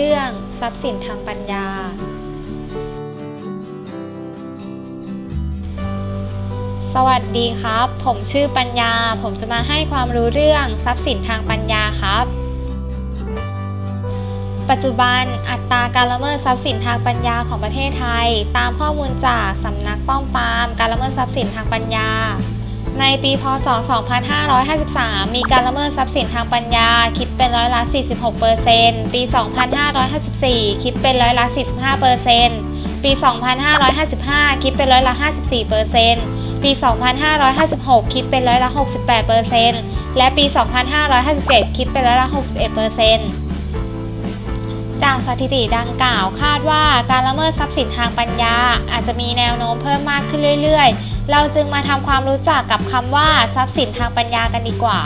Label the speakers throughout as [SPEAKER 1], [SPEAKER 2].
[SPEAKER 1] รื่อง ทรัพย์สินทางปัญญา สวัสดีครับ ผมชื่อปัญญา ผมจะมาให้ความรู้เรื่องทรัพย์สินทางปัญญาครับ ปัจจุบันอัตราการละเมิดทรัพย์สินทางปัญญาของประเทศไทย ตามข้อมูลจากสำนักป้องปรามการละเมิดทรัพย์สินทางปัญญา ในปีพศ 2553 มีการละเมิดทรัพย์สินทางปัญญา คิดเป็นร้อยละ46%ปี 2554 คิดเป็นร้อยละ45%ปี 2555 คิดเป็นร้อยละ54%ปี 2556 คิดเป็นร้อยละ68%และปี 2557 คิดเป็นร้อยละ61%จากสถิติดังกล่าวคาดว่าการละเมิดทรัพย์สินทางปัญญาอาจจะมีแนวโน้มเพิ่มมากขึ้นเรื่อยๆ เราจึงมาทำความรู้จักกับคำว่า ทรัพย์สินทางปัญญากันดีกว่า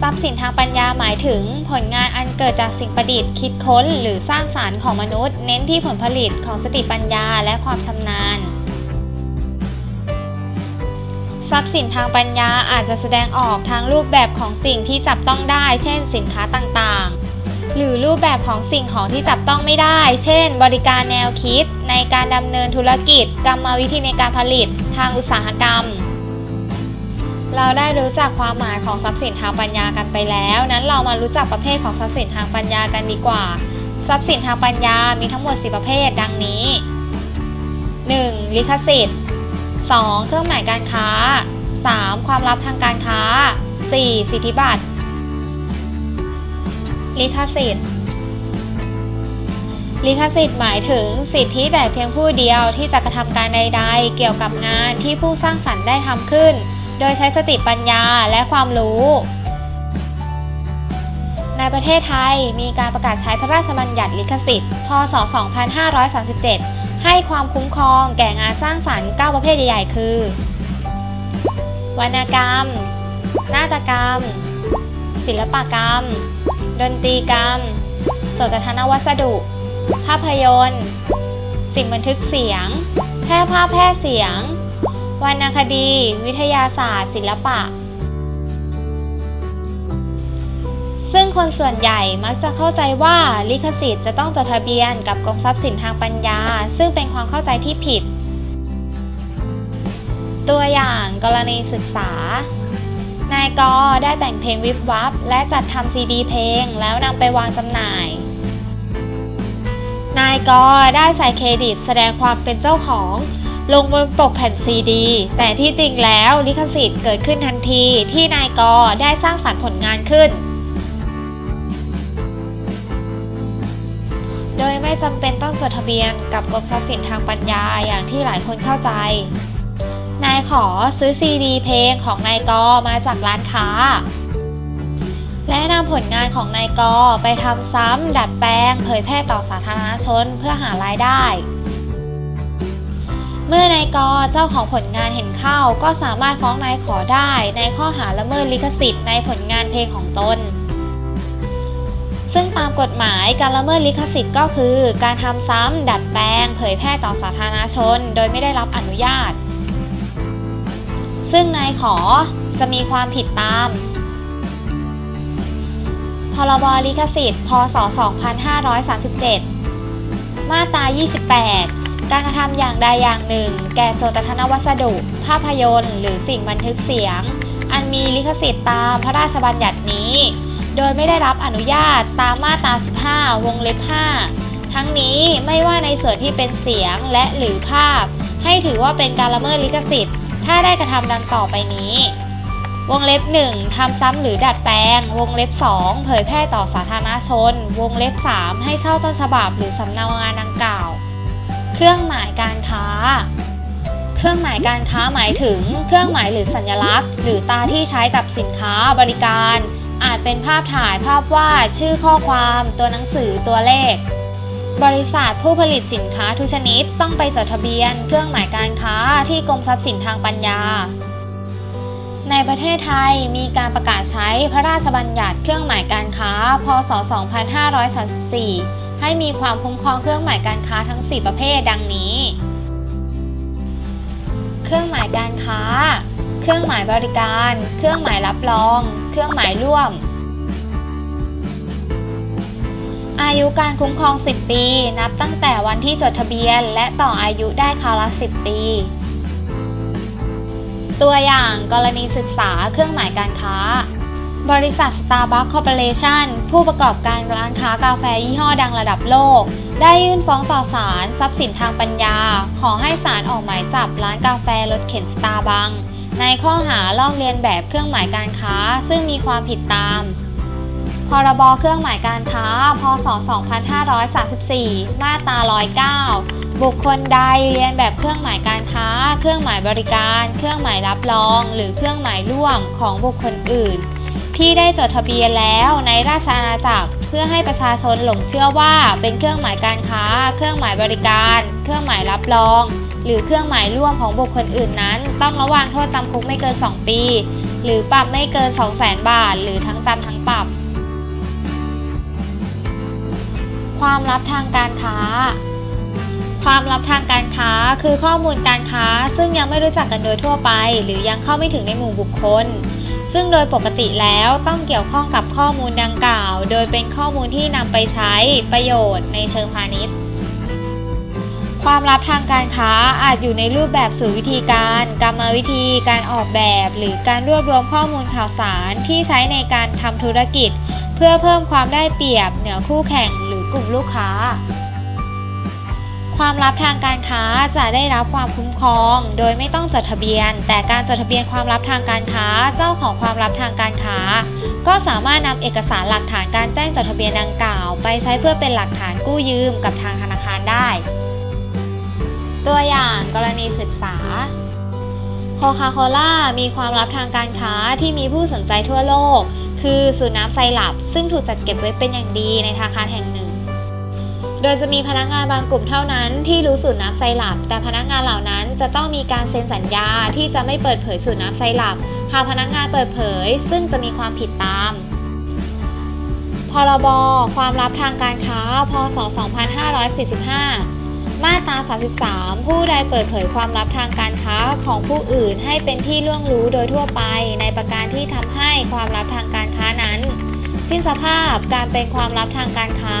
[SPEAKER 1] ทรัพย์สินทางปัญญาหมายถึง ผลงานอันเกิดจากสิ่งประดิษฐ์คิดค้น หรือสร้างสารรค์ของมนุษย์ เน้นที่ผลผลิตของสติปัญญาและความชำนาญทรัพย์สินทางปัญญาอาจจะแสดงออกทางรูปแบบของสิ่งที่จับต้องได้ เช่นสินค้าต่างๆ หรือรูปแบบของสิ่งของที่จับต้องไม่ได้ เช่น บริการแนวคิด ในการดำเนินธุรกิจ กรรมวิธีในการผลิต ทางอุตสาหกรรม เราได้รู้จักความหมายของทรัพย์สินทางปัญญากันไปแล้ว นั้นเรามารู้จักประเภทของทรัพย์สินทางปัญญากันดีกว่า ทรัพย์สินทางปัญญา มีทั้งหมด 10 ประเภท ดังนี้ 1. ลิขสิทธิ์ 2. เครื่องหมายการค้า 3. ความลับทางการค้า 4. สิทธิบัตร ลิขสิทธิ์ ลิขสิทธิ์หมายถึงสิทธิแต่เพียงผู้เดียวที่จะกระทำการใด ๆ เกี่ยวกับงานที่ผู้สร้างสรรค์ได้ทำขึ้น โดยใช้สติปัญญาและความรู้ ในประเทศไทยมีการประกาศใช้พระราชบัญญัติลิขสิทธิ์ พศ 2537 ให้ความคุ้มครองแก่งานสร้างสรรค์ 9 ประเภทใหญ่ๆ คือ วรรณกรรม นาฏกรรม ศิลปกรรม ดนตรีกรรมโสตทนวัสดุ ภาพยนตร์ สิ่งบันทึกเสียง แพร่ภาพแพร่เสียง วรรณคดี วิทยาศาสตร์ ศิลปะ ซึ่งคนส่วนใหญ่มักจะเข้าใจว่าลิขสิทธิ์จะต้องจดทะเบียนกับกรมทรัพย์สินทางปัญญา ซึ่งเป็นความเข้าใจที่ผิด ตัวอย่างกรณีศึกษา นายกอได้แต่งเพลงวิบวับ และจัดทำซีดีเพลงแล้วนำไปวางจำหน่าย นายกอได้ใส่เครดิตแสดงความเป็นเจ้าของ ลงบนปกแผ่นซีดี แต่ที่จริงแล้วลิขสิทธิ์เกิดขึ้นทันทีที่นายกอได้สร้างสรรค์ผลงานขึ้น โดยไม่จำเป็นต้องจดทะเบียนกับกรมทรัพย์สินทางปัญญาอย่างที่หลายคนเข้าใจ นายขอซื้อซีดีเพลงของนายกอมาจากร้านค้า และนำผลงานของนายกอไปทำซ้ำดัดแปลง เผยแพร่ต่อสาธารณชนเพื่อหารายได้ เมื่อนายกอเจ้าของผลงานเห็นเข้า ก็สามารถฟ้องนายขอได้ ในข้อหาละเมิดลิขสิทธิ์ในผลงานเพลงของตนซึ่งตามกฎหมายการละเมิดลิขสิทธิ์ก็คือ การทำซ้ำดัดแปลง เผยแพร่ต่อสาธารณชน โดยไม่ได้รับอนุญาต ซึ่งนายขอจะมีความผิดตาม พรบลิขสิทธิ์ พศ 2537 มาตรา 28 การกระทำอย่างใดอย่างหนึ่ง แก่โสตทนวัสดุ ภาพยนตร์ หรือสิ่งบันทึกเสียง อันมีลิขสิทธิ์ตามพระราชบัญญัตินี้ โดยไม่ได้รับอนุญาตตามมาตรา 15 วงเล็บ 5 ทั้งนี้ไม่ว่าในส่วนที่เป็นเสียงและหรือภาพ ให้ถือว่าเป็นการละเมิดลิขสิทธิ์ ถ้าได้กระทำดังต่อไปนี้ วงเล็บ 1ทำซ้ำหรือดัดแปลง วงเล็บ 2 เผยแพร่ต่อสาธารณชน วงเล็บ 3 ให้เช่าต้นฉบับหรือสำเนางานดังกล่าว เครื่องหมายการค้า เครื่องหมายการค้าหมายถึง เครื่องหมายหรือสัญลักษณ์ หรือตาที่ใช้กับสินค้าบริการ อาจเป็นภาพถ่ายภาพวาดชื่อข้อความ ตัวหนังสือตัวเลข บริษัทผู้ผลิตสินค้าทุกชนิดต้องไปจดทะเบียน เครื่องหมายการค้าที่กรมทรัพย์สินทางปัญญา ในประเทศไทยมีการประกาศใช้พระราชบัญญัติเครื่องหมายการค้า พศ 2534 ให้มีความคุ้มครองเครื่องหมายการค้าทั้ง 4 ประเภทดังนี้ เครื่องหมายการค้า เครื่องหมายบริการ เครื่องหมายรับรอง เครื่องหมายร่วม อายุการคุ้มครอง 10 ปี นับตั้งแต่วันที่จดทะเบียน และต่ออายุได้คราวละ 10 ปี ตัวอย่างกรณีศึกษาเครื่องหมายการค้า บริษัท Starbucks Corporation ผู้ประกอบการร้านค้ากาแฟยี่ห้อดังระดับโลก ได้ยื่นฟ้องต่อศาลทรัพย์สินทางปัญญา ขอให้ศาลออกหมายจับร้านกาแฟรถเข็น Starbucks ในข้อหาลอกเลียนแบบเครื่องหมายการค้า ซึ่งมีความผิดตาม พรบเครื่องหมายการค้า พศ 2534 มาตรา 109 บุคคลใดเรียนแบบเครื่องหมายการค้า เครื่องหมายบริการ เครื่องหมายรับรอง หรือเครื่องหมายร่วมของบุคคลอื่น ที่ได้จดทะเบียนแล้วในราชอาณาจักร เพื่อให้ประชาชนหลงเชื่อว่าเป็นเครื่องหมายการค้า เครื่องหมายบริการ เครื่องหมายรับรอง หรือเครื่องหมายร่วมของบุคคลอื่นนั้น ต้องระวางโทษจำคุกไม่เกิน 2 ปี หรือปรับไม่เกิน 200,000 บาท หรือทั้งจำทั้งปรับ ความลับทางการค้า ความลับทางการค้าคือข้อมูลการค้าซึ่งยังไม่รู้จักกันโดยทั่วไป หรือยังเข้าไม่ถึงในหมู่บุคคล ซึ่งโดยปกติแล้วต้องเกี่ยวข้องกับข้อมูลดังกล่าว โดยเป็นข้อมูลที่นำไปใช้ประโยชน์ในเชิงพาณิชย์ ความลับทางการค้าอาจอยู่ในรูปแบบสื่อวิธีการ กรรมวิธี การออกแบบ หรือการรวบรวมข้อมูลข่าวสารที่ใช้ในการทำธุรกิจเพื่อเพิ่มความได้เปรียบเหนือคู่แข่งหร กลุ่มลูกค้า ความลับทางการค้าจะได้รับความคุ้มครอง โดยไม่ต้องจดทะเบียน แต่การจดทะเบียนความลับทางการค้าเจ้าของความลับทางการค้า ก็สามารถนำเอกสารหลักฐานการแจ้งจดทะเบียนดังกล่าว ไปใช้เพื่อเป็นหลักฐานกู้ยืมกับทางธนาคารได้ ตัวอย่างกรณีศึกษาโคคาโคล่ามีความลับทางการค้าที่มีผู้สนใจทั่วโลก คือสูตรน้ำไซรัปซึ่งถูกจัดเก็บไว้เป็นอย่างดีในธนาคารแห่งหนึ่ง โดยจะมีพนักงานบางกลุ่มเท่านั้นที่รู้สูตรน้ำไซรัป แต่พนักงานเหล่านั้นจะต้องมีการเซ็นสัญญาที่จะไม่เปิดเผยสูตรน้ำไซรัป หากพนักงานเปิดเผย ซึ่งจะมีความผิดตาม พรบ ความลับทางการค้า พศ 2545มาตรา 33 ผู้ใดเปิดเผยความลับทางการค้าของผู้อื่นให้เป็นที่ล่วงรู้โดยทั่วไป ในประการที่ทำให้ความลับทางการค้านั้น สิ้นสภาพการเป็นความลับทางการค้า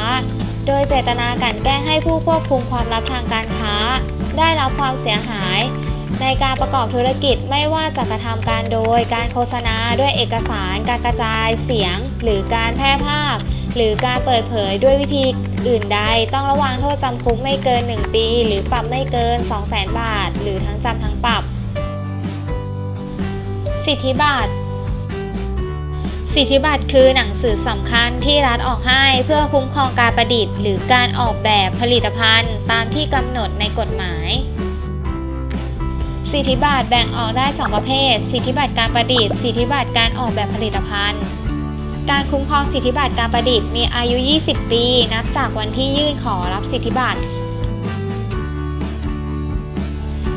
[SPEAKER 1] โดยเจตนากลันแกล้งให้ผู้ควบคุมความลับทางการค้า ได้รับความเสียหาย ในการประกอบธุรกิจไม่ว่าจะกระทำการโดยการโฆษณาด้วยเอกสาร การกระจายเสียง หรือการแพร่ภาพ หรือการเปิดเผยด้วยวิธีอื่นใด ต้องระวังโทษจำคุกไม่เกิน 1 ปี หรือปรับไม่เกิน 200,000 บาท หรือทั้งจำทั้งปรับ สิทธิบัตร สิทธิบัตรคือหนังสือสำคัญที่รัฐออกให้เพื่อคุ้มครองการประดิษฐ์ หรือการออกแบบผลิตภัณฑ์ ตามที่กำหนดในกฎหมาย สิทธิบัตรแบ่งออกได้ 2 ประเภท สิทธิบัตรการประดิษฐ์ สิทธิบัตรการออกแบบผลิตภัณฑ์ การคุ้มครองสิทธิบัตรการประดิษฐ์มีอายุ 20 ปี นับจากวันที่ยื่นขอรับสิทธิบัตร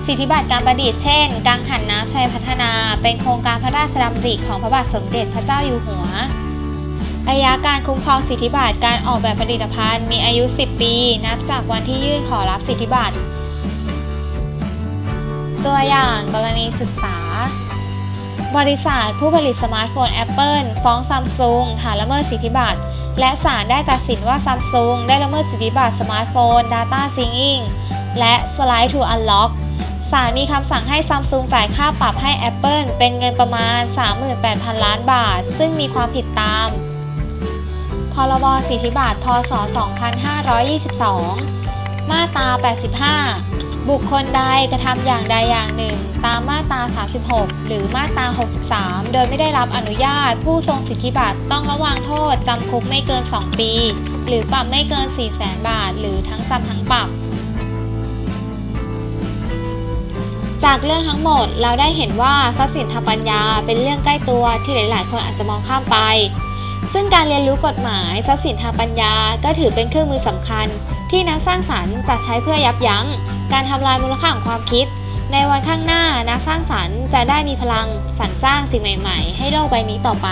[SPEAKER 1] สิทธิบัตรการประดิษฐ์เช่น กังหันน้ำชัยพัฒนา เป็นโครงการพระราชดำริของพระบาทสมเด็จพระเจ้าอยู่หัวระยะการคุ้มครองสิทธิบัตรการออกแบบผลิตภัณฑ์มีอายุ 10 ปี นับจากวันที่ยื่นขอรับสิทธิบัตร ตัวอย่างกรณีศึกษา บริษัทผู้ผลิตสมาร์ทโฟน Apple ฟ้องซัมซุงฐานละเมิดสิทธิบัตร และศาลได้ตัดสินว่าซัมซุงได้ละเมิดสิทธิบัตรสมาร์ทโฟน Data Syncing และ Slide to Unlock ศาลมีคำสั่งให้ซัมซุงจ่ายค่าปรับให้ Apple เป็นเงินประมาณ 38,000 ล้านบาท ซึ่งมีความผิดตาม พรบสิทธิบัตรพศ 2522 มาตรา 85 บุคคลใดกระทำอย่างใดอย่างหนึ่ง ตามมาตรา 36 หรือมาตรา 63 โดยไม่ได้รับอนุญาต ผู้ทรงสิทธิบัตรต้องระวังโทษจำคุกไม่เกิน 2 ปี หรือปรับไม่เกิน 4 0 0 0 0 0 บาท หรือทั้งจำทั้งปรับ จากเรื่องทั้งหมดเราได้เห็นว่าทรัพย์สินทางปัญญาเป็นเรื่องใกล้ตัวที่หลาย ๆ คนอาจจะมองข้ามไป ซึ่งการเรียนรู้กฎหมายทรัพย์สินทางปัญญาก็ถือเป็นเครื่องมือสำคัญ ที่นักสร้างสรรค์จะใช้เพื่อยับยั้ง การทำลายมูลค่าของความคิด ในวันข้างหน้านักสร้างสรรค์จะได้มีพลังสรรสร้างสิ่งใหม่ ๆ ให้โลกใบนี้ต่อไป